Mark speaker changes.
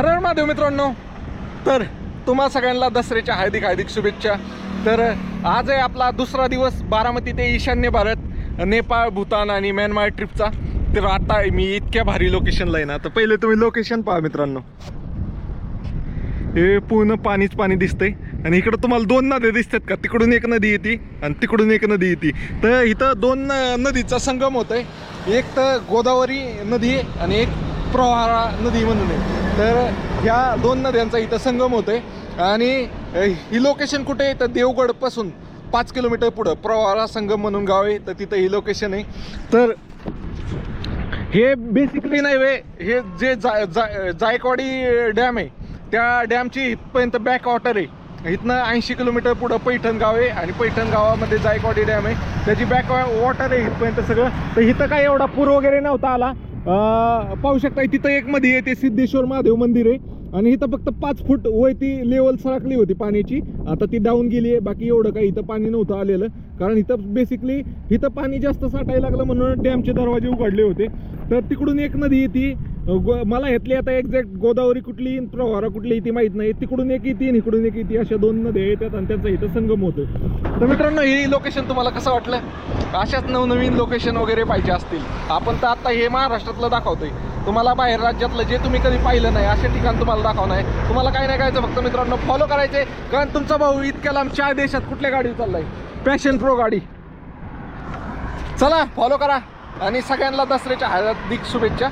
Speaker 1: हर हर महादेव मित्रांनो. तर तुम्हा सगळ्यांना दसऱ्याच्या हार्दिक हार्दिक शुभेच्छा. तर आज आहे आपला दुसरा दिवस बारामती ते ईशान्य भारत नेपाळ भूतान आणि म्यानमार ट्रिपचा. तर आता मी इतक्या भारी लोकेशनला आहे ना तर पहिले तुम्ही लोकेशन पहा मित्रांनो. हे पूर्ण पाणीच पाणी दिसतंय. आणि इकडं तुम्हाला दोन नद्या दिसतात का? तिकडून एक नदी येते आणि तिकडून एक नदी येते. तर इथं दोन नदीचा संगम होत आहे एक तर गोदावरी नदी आहे आणि एक प्रवारा नदी म्हणून आहे. तर ह्या दोन नद्यांचा इथं संगम होत आहे आणि ही लोकेशन कुठे आहे? तर देवगडपासून पाच किलोमीटर पुढं प्रवारा संगम म्हणून गाव आहे. तर तिथं ही लोकेशन आहे. तर हे बेसिकली नाही वे हे जे जा, जा, जायकवाडी डॅम आहे त्या डॅमची इथपर्यंत बॅक वॉटर आहे. इथनं ऐंशी किलोमीटर पुढं पैठण गाव आहे. आणि पैठण गावामध्ये जायकवाडी डॅम आहे. त्याची बॅक वॉटर आहे इथपर्यंत सगळं. तर इथं काय एवढा पूर वगैरे नव्हता आला. पाहू शकता तिथं एक मध्ये येते सिद्धेश्वर महादेव मंदिर आहे. आणि इथं फक्त पाच फूट वरती लेवल सरकली होती पाण्याची. आता ती डाऊन गेली आहे बाकी एवढं काही इथं पाणी नव्हतं आलेलं. कारण इथं बेसिकली इथं पाणी जास्त साठायला लागलं म्हणून डॅमचे दरवाजे उघडले होते. तर तिकडून एक नदी येते गो- मला ह्यातली आता एक्झॅक्ट गोदावरी कुठली प्रवारा कुठली ती माहीत नाही. तिकडून एक येते आणि इकडून एक येते अशा दोन नद्या येतात आणि त्यांचा इथं संगम होतो तर मित्रांनो हे लोकेशन तुम्हाला कसं वाटलं? अशाच नवनवीन लोकेशन वगैरे पाहिजे असतील. आपण तर आता हे महाराष्ट्रातलं दाखवतोय. तुम्हाला बाहेर राज्यातलं जे तुम्ही कधी पाहिलं नाही असे ठिकाण तुम्हाला दाखवणं आहे. तुम्हाला काय नाही करायचं फक्त मित्रांनो फॉलो करायचे कारण तुमचा भाऊ इतक्या लांब चार देशात कुठल्या गाडी चाललाय? पॅशन प्रो गाडी. चला फॉलो करा. आणि सगळ्यांना दसऱ्याच्या हार्दिक शुभेच्छा.